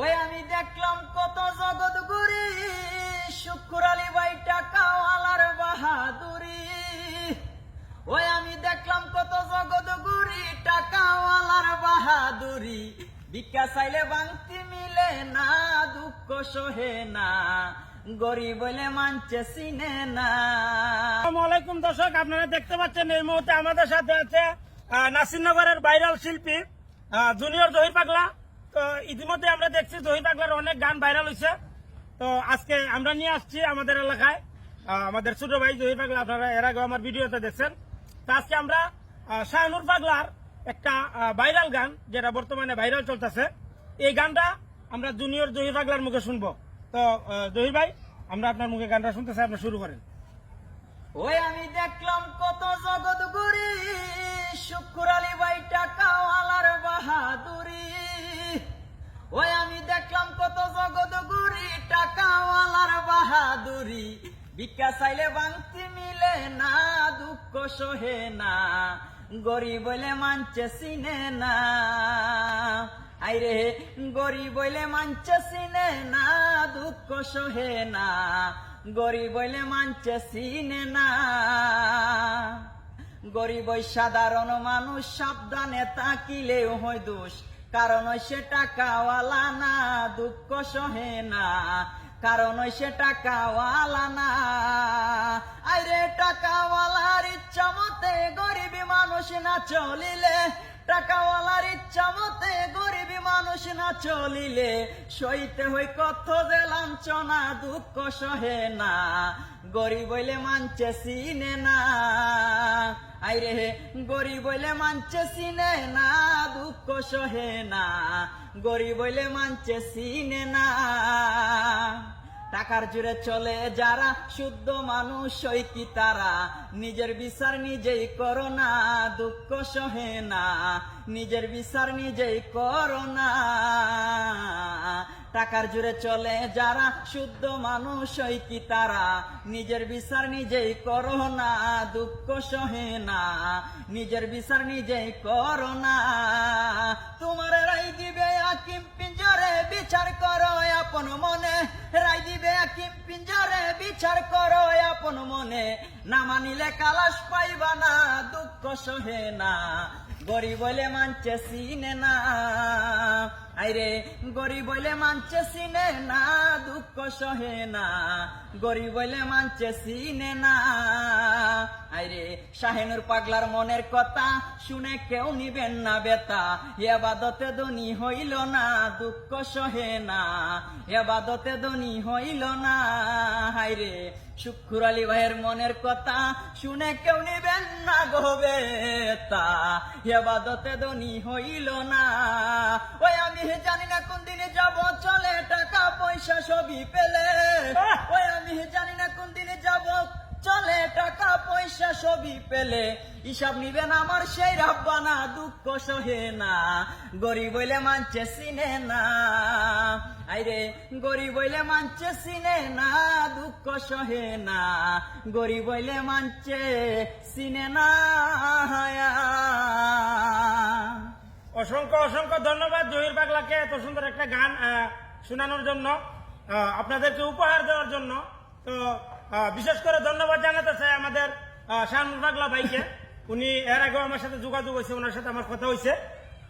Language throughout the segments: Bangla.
ওই আমি দেখলাম কত জগৎ গুরি শুক্র আলী ভাই টাকাওয়ালার বাহাদুরি। ওই আমি দেখলাম কত জগৎ গুরি টাকাওয়ালার বাহাদুরি। ভিক্ষা চাইলে বাংতি মিলে না, দুঃখ সহে না, গরিব বলে মানছে, চিনে না। আসসালামু আলাইকুম দর্শক, আপনারা দেখতে পাচ্ছেন এই মুহূর্তে আমাদের সাথে আছে নাসিরনগরের ভাইরাল শিল্পী জুনিয়র জহির পাগলা। তো ইতিমধ্যে আমরা দেখছি জহির পাগলার অনেক গান ভাইরাল হয়েছে তো আজকে আমরা নিয়ে আসছি আমাদের এলাকায় আমাদের ছোট ভাই জহির পাগলা, আপনারা এর আগে আমার ভিডিওতে দেখছেন। তো আজকে আমরা শাহনুর পাগলার একটা ভাইরাল গান, যেটা বর্তমানে ভাইরাল চলতেছে, এই গানটা আমরা জুনিয়র জহির পাগলার মুখে শুনব। তো জহির ভাই, আমরা আপনার মুখে গানটা শুনতেছি আপনি শুরু করেন। ওই আমি দেখলাম কত জগৎ বাহাদুরি ভিক্ষা চাইলে বাংতি মিলে না, দুঃখ সহে না। গরিব বলে মানছে চিনে না আইরে, গরিব বলে মানছে চিনে না দুঃখ সহে না। গরিব বলে মানছে চিনে না গরিব সাধারণ মানুষ সাবধানে তাকিলেও হয় দোষ। কারণ সে টাকাওয়ালা না, দুঃখ সহে না। কারণ ওই সে টাকাওয়ালা না। আইরে, টাকাওয়ালার ইচ্ছা মতে গরিবী মানুষ না চলিলে, টাকাওয়ালার ইচ্ছা মতে গরিবী মানুষ না চলিলে, সইতে হই কত যে লাঞ্ছনা, দুঃখ সহে না। গরিব হইলে মানছে চিনে না। আইরে গরিব হইলে মানছে সিনে না দুঃখ সহে না। গরিব হইলে মানছে সিনে না। টাকার জুড়ে চলে যারা, শুদ্ধ মানুষ ওই কি তারা? নিজের বিচার নিজেই করো না, দুঃখ সহে না। নিজের বিচার নিজেই করো না। টাকার জুড়ে চলে যারা, শুদ্ধ মানুষ ওই কি তারা? নিজের বিচার নিজেই করো না, দুঃখ সহে না। নিজের বিচার নিজেই করো না। তোমার রাই দিবে আকিম পিঞ্জরে বিচার করো আপন মনে। রাই দিবে আকিম পিঞ্জরে বিচার করো আপন মনে। না মানিলে কালাস পাইবা না, দুঃখ সহে না। গরিব বলে মানছে সিনে না। আইরে, গরিব বলে মানছে চিনে না, দুঃখ সহে না। গরিব বলে মানছে চিনে না। আইরে, শাহেনুর পাগলার মনের কথা শুনে কেউ নিবেন না বেতা এবাদতে ধনী হইল না, দুঃখ সহে না। এবাদতে ধনী হইল না। হাইরে শুক্র আলী ভাইয়ের মনের কথা শুনে কেউ নিবেন না গোবে তা এবাদতে ধনী হইল না। ওই আমি জানি না কোন দিনে যাব চলে টাকা পয়সা সবই পেলে। ওই আমি জানি না কোন দিনে যাব চলে টাকা পয়সা সবই পেলে। হিসাব নিবেন আমার সেই রাব্বানা দুঃখ সহে না। গরিব হইলে মানছে চিনে না। আইরে গরিব হইলে মানছে চিনে না দুঃখ সহে না। গরিব হইলে মানছে চিনে না। অসংখ্য অসংখ্য ধন্যবাদ জহির পাগলাকে এত সুন্দর একটা গান শোনানোর জন্য আপনাদেরকে উপহার দেওয়ার জন্য। তো বিশেষ করে ধন্যবাদ জানাতে চাই আমাদের শাহনুর ভাইকে। উনি এর আগেও আমার সাথে যোগাযোগ হয়েছে, ওনার সাথে আমার কথা হয়েছে।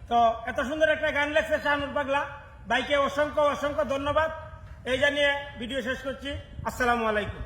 তো, এত সুন্দর একটা গান লেখছে শাহনুর পাগলা ভাইকে। অসংখ্য অসংখ্য ধন্যবাদ। এই জানিয়ে ভিডিও শেষ করছি। আসসালামু আলাইকুম।